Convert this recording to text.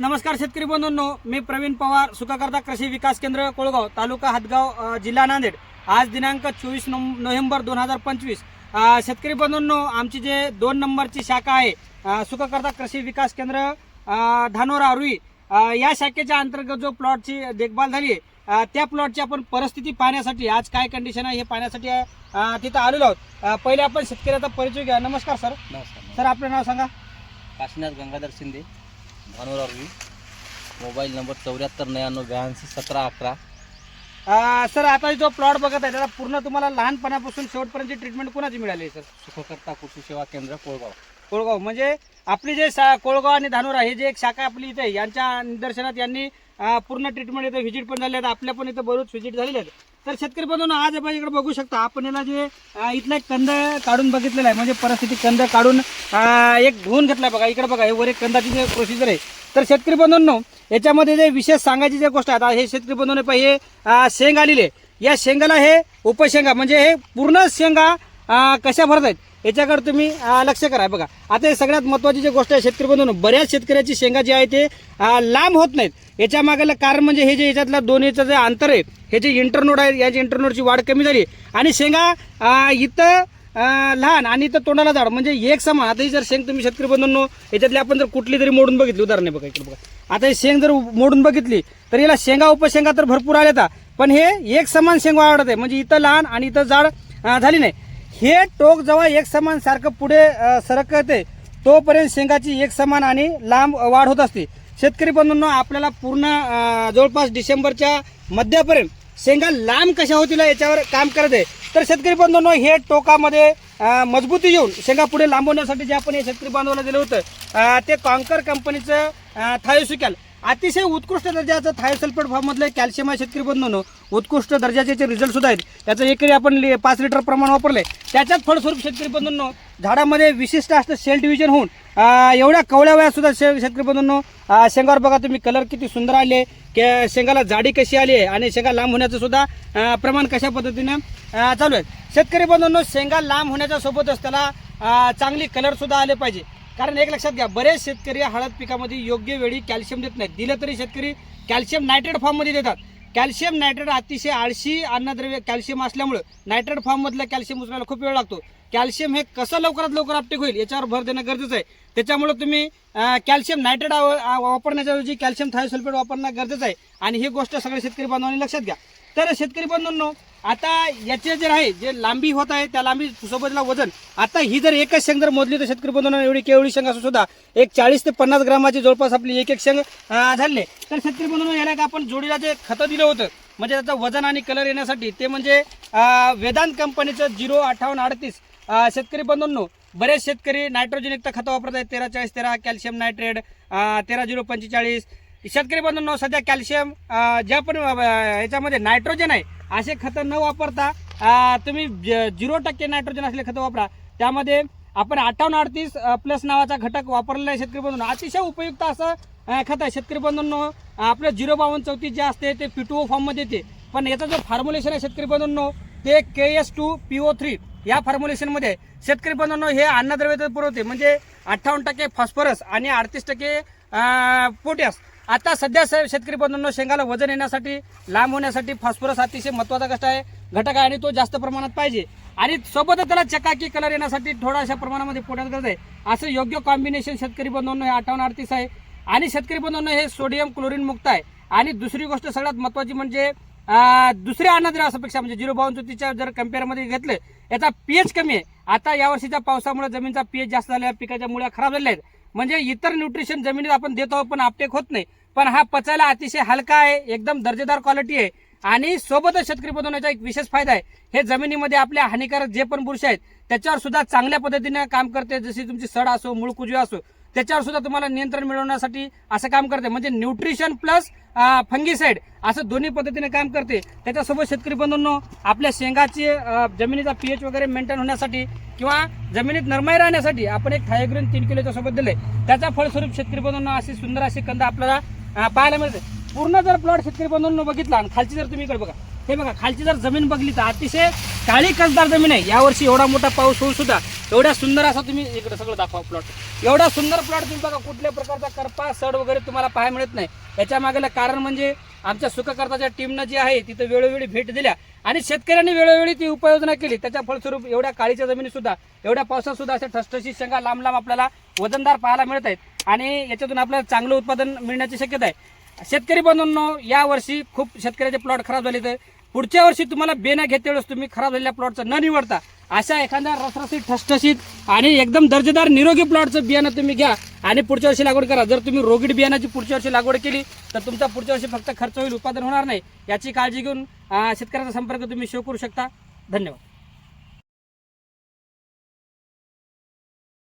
नमस्कार शेतकरी बंधूंनो मी प्रवीण पवार सुखाकर्ता कृषी विकास केंद्र कोळगाव तालुका हातगाव अ, जिल्हा नांदेड. आज दिनांक चोवीस नोव्हेंबर दोन हजार पंचवीस. शेतकरी बंधूंनो आमची जे दोन नंबरची शाखा आहे सुखाकर्ता कृषी विकास केंद्र धानोरा रुई अ, या शाखेच्या अंतर्गत जो प्लॉटची देखभाल झाली आहे त्या प्लॉटची आपण परिस्थिती पाहण्यासाठी आज काय कंडिशन आहे हे पाहण्यासाठी तिथं आलेलो आहोत. पहिले आपण शेतकऱ्याचा परिचय घ्या. नमस्कार सर. नमस्कार. सर आपलं नाव सांगा. काशीनाथ गंगाधर शिंदे. धानोरा रुई मोबाईल नंबर चौऱ्याहत्तर नव्याण्णव ब्याऐंशी सतरा अकरा. अ, सर आता जो प्लॉट बघत आहे त्याला पूर्ण तुम्हाला लहानपणापासून शेवटपर्यंतची ट्रीटमेंट कोणाची मिळाली आहे, सर? सुखकर्ता कृषी सेवा केंद्र कोळगाव. कोळगाव. म्हणजे आपली जे कोळगाव आणि धानोरा हे जे एक शाखा आपली इथे आहे, यांच्या निदर्शनात यांनी अ, पूर्ण ट्रीटमेंट इथं व्हिजिट पण झाले आहेत आपल्या पण इथं बरोच व्हिजिट झालेले आहेत. तर शेतकरी बंधून आज आपण इकडे बघू शकता आपण याला जे इथला एक कंद काढून बघितलेला आहे. म्हणजे परिस्थिती कंद काढून एक धुवून घेतला बघा इकडे बघा हे वर एक कंदाची जे प्रोसिजर आहे. तर शेतकरी बंधूंनो याच्यामध्ये जे विशेष सांगायची जे गोष्ट आहे आता हे शेतकरी बंधून पाहिजे हे शेंग आलेले आहे. या शेंगाला हे उपशेंगा म्हणजे हे पूर्ण शेंगा कशा भरत आहेत याच्याकडे तुम्ही लक्ष करा. बघा आता हे सगळ्यात महत्वाची जी गोष्ट आहे शेतकरी बंधून बऱ्याच शेतकऱ्याची शेंगा जी आहे ते लांब होत नाहीत. याच्या मागायला कारण म्हणजे हे जे याच्यातलं दोन्हीचं जे अंतर आहे हे जे इंटरनोड आहे याची इंटरनोडची वाढ कमी झाली आणि शेंगा इथं लहान आणि इथं तोंडाला झाड म्हणजे एक समान. आता ही जर शेंग तुम्ही शेतकरी बंधूंनो याच्यातली आपण जर कुठली तरी मोडून बघितली उदाहरण बघा इकडे बघा. आता ही शेंग जर मोडून बघितली तर याला शेंगा उपशेंगा तर भरपूर आल्या पण हे एक समान शेंग वाढत आहे. म्हणजे इथं लहान आणि इथं जाड झाली नाही. हे टोक जेव्हा एक समान सारखं पुढे सरकते तोपर्यंत शेंगाची एक समान आणि लांब वाढ होत असते. शेतकरी बंधूंना आपल्याला पूर्ण जवळपास डिसेंबरच्या मध्यापर्यंत शेंगा लांब कशा होतील याच्यावर काम करत आहे. तर शेतकरी बंधूंनो हे टोकामध्ये मजबूती येऊन शेंगा पुढे लांबवण्यासाठी जे आपण हे शेतकरी बांधवाला दिलं होतं ते कॉन्कर कंपनीचं थायोसिकॅल अतिशय उत्कृष्ट दर्जाचं थायोसल्फेट फॉर्ममधलं कॅल्शियम आहे शेतकरी बंधूंनो. उत्कृष्ट दर्जाचे रिझल्ट सुद्धा आहेत त्याचं एकरी आपण लि- पाच लिटर प्रमाण वापरले त्याच्यात फळस्वरूप शेतकरी बंधूंनो झाडामध्ये विशिष्ट असतं सेल डिव्हिजन होऊन एवढ्या कवळ्या वयातसुद्धा शे शेतकरी बंधूंनो शेंगावर बघा तुम्ही कलर किती सुंदर आले के शेंगाला जाडी कशी आली आहे आणि शेंगा लांब होण्याचं सुद्धा प्रमाण कशा पद्धतीनं चालू आहे. शेतकरी बंधूंनो शेंगा लांब होण्याच्या सोबतच त्याला चांगली कलरसुद्धा आले पाहिजे. कारण एक लक्षात घ्या बरेच शेतकरी हळद पिकामध्ये योग्य वेळी कॅल्शियम देत नाहीत. दिलं तरी शेतकरी कॅल्शियम नायट्रेट फॉर्ममध्ये देतात. कॅल्शियम नायट्रेट अतिशय आळशी अन्नद्रव्य कॅल्शियम असल्यामुळे नायट्रेट फॉर्ममधलं कॅल्शियम उचलायला खूप वेळ लागतो. कॅल्शियम हे कसं लवकरात लवकर अपटेक होईल याच्यावर भर देणं गरजेचं आहे. त्याच्यामुळे तुम्ही कॅल्शियम नायट्रेट वापरण्याच्या ऐवजी कॅल्शियम थायोसल्फेट वापरणं गरजेचं आहे. आणि ही गोष्ट सगळ्या शेतकरी बांधवांनी लक्षात घ्या. तर शेतकरी बांधवांनो आता याचे जे आहे जे लांबी होत आहे त्या लांबी सोबतला वजन. आता ही जर एकच शेंग जर मोजली तर शेतकरी बंधूंना एवढी केवढी शेंग असू सुद्धा एक चाळीस ते पन्नास ग्रामाची जवळपास आपली एक एक शेंग झाले. तर शेतकरी बंधूंना याला एक आपण जोडीला जे खतं दिलं होतं म्हणजे त्याचं वजन आणि कलर येण्यासाठी ते म्हणजे वेदांत कंपनीचं झिरो अठ्ठावन्न अडतीस. शेतकरी बंधूंनो बरेच शेतकरी नायट्रोजनयुक्त खतं वापरत आहेत. तेरा चाळीस तेरा कॅल्शियम नायट्रेट तेरा झिरो पंचेचाळीस. शेतकरी बंधूंनो सध्या कॅल्शियम ज्या पण याच्यामध्ये नायट्रोजन आहे असे खतं न वापरता तुम्ही ज- झिरो टक्के नायट्रोजन असले खतं वापरा. त्यामध्ये आपण अठ्ठावन्न अडतीस प्लस नावाचा घटक वापरलेला आहे शेतकरी बंधूंनो अतिशय उपयुक्त असं खत आहे. शेतकरी बंधूंनो आपलं झिरो बावन्न चौतीस जे असते ते पिटूओ फॉर्ममध्ये येते. पण याचं जो फॉर्म्युलेशन आहे शेतकरी बंधूंनो ते K S two P O three या फॉर्म्युलेशनमध्ये शेतकरी बंधूंनो हे अन्नद्रव्य पुरवते. म्हणजे अठ्ठावन्न टक्के फॉस्फरस आणि अडतीस टक्के पोटॅस आता सध्या स- शेतकरी बंधूंनो शेंगाला वजन येण्यासाठी लांब होण्यासाठी फॉस्फरस अतिशय महत्त्वाचा कष्ट आहे. घटक आहे आणि तो जास्त प्रमाणात पाहिजे. आणि सोबतच त्याला चकाकी कलर येण्यासाठी थोड्याशा प्रमाणामध्ये पोटात गरज आहे असं योग्य कॉम्बिनेशन शेतकरी बंधूंनो हे अठ्ठावन्न अडतीस आहे. आणि शेतकरी बंधूंनो हे सोडियम क्लोरीन मुक्त आहे. आणि दुसरी गोष्ट सगळ्यात महत्वाची म्हणजे दुसऱ्या अन्नद्रासापेक्षा म्हणजे झिरो बावन चौतीसच्या जर कम्पेअरमध्ये घेतलं याचा पीएच कमी आहे. आता यावर्षीच्या पावसामुळे जमिनीचा पीएच जास्त झाला पिकाच्या मुळ्या खराब झाल्या आहेत. म्हणजे इतर न्यूट्रिशन जमिनीत आपण देतो पण आपटेक होत नाही. पण हा पचायला अतिशय हलका आहे एकदम दर्जेदार क्वालिटी आहे. आणि सोबतच शेतकरी बनवण्याचा एक विशेष फायदा आहे. हे जमिनीमध्ये आपल्या हानिकारक जे पण बुरशी आहेत त्याच्यावर सुद्धा चांगल्या पद्धतीने काम करते. जशी तुमची सड असो मुळकुजवी असो त्याच्यावर सुद्धा तुम्हाला नियंत्रण मिळवण्यासाठी असं काम करते. म्हणजे न्यूट्रिशन प्लस फंगीसाईड असं दोन्ही पद्धतीने काम करते. त्याच्यासोबत शेतकरी बंधूंनो आपल्या शेंगाची जमिनीचा पीएच वगैरे मेंटेन होण्यासाठी किंवा जमिनीत नरमाई राहण्यासाठी आपण एक थायोग्रीन तीन किलोच्या सोबत दिले त्याचा फळस्वरूप शेतकरी बंधूंनो अशी सुंदर अशी कंद आपल्याला पाहायला मिळते. पूर्ण जर प्लॉट शेतकरी बंधूंनो बघितला आणि खालची जर तुम्ही इकडे बघा हे बघा खालची जर जमीन बघली तर अतिशय काळी कसदार जमीन आहे. यावर्षी एवढा मोठा पाऊस होऊन सुद्धा एवढा सुंदर असा तुम्ही इकडे सगळं दाखवा प्लॉट एवढा सुंदर प्लॉट तुम्ही बघा कुठल्या प्रकारचा करपा सड वगैरे तुम्हाला पाहायला मिळत नाही. याच्या मागेला कारण म्हणजे आमच्या सुखकर्ताच्या टीमनं जी आहे तिथं वेळोवेळी भेट दिल्या. आणि शेतकऱ्यांनी वेळोवेळी ती उपाययोजना केली. त्याच्या फलस्वरूप एवढ्या काळीच्या जमिनी सुद्धा एवढ्या पावसात सुद्धा अशा ठसठशी शेंगा लांब लांब आपल्याला वजनदार पाहायला मिळत आहेत. आणि याच्यातून आपल्याला चांगलं उत्पादन मिळण्याची शक्यता आहे. शेतकरी बंधूंनो यावर्षी खूप शेतकऱ्याचे प्लॉट खराब झाले तर पुढच्या वर्षी तुम्हाला बेना घेते वेळेस तुम्ही खराब झालेल्या प्लॉटचं न निवडता अशा एखाद्या रसरशीत ठसठशीत आणि एकदम दर्जेदार निरोगी प्लॉटचं बियाणं तुम्ही घ्या आणि पुढच्या वर्षी लागवड करा. जर तुम्ही रोगीट बियाणाची पुढच्या वर्षी लागवड केली तर तुमचा पुढच्या वर्षी फक्त खर्च होईल उत्पादन होणार नाही. याची काळजी घेऊन शेतकऱ्याचा संपर्क तुम्ही शो करू शकता. धन्यवाद.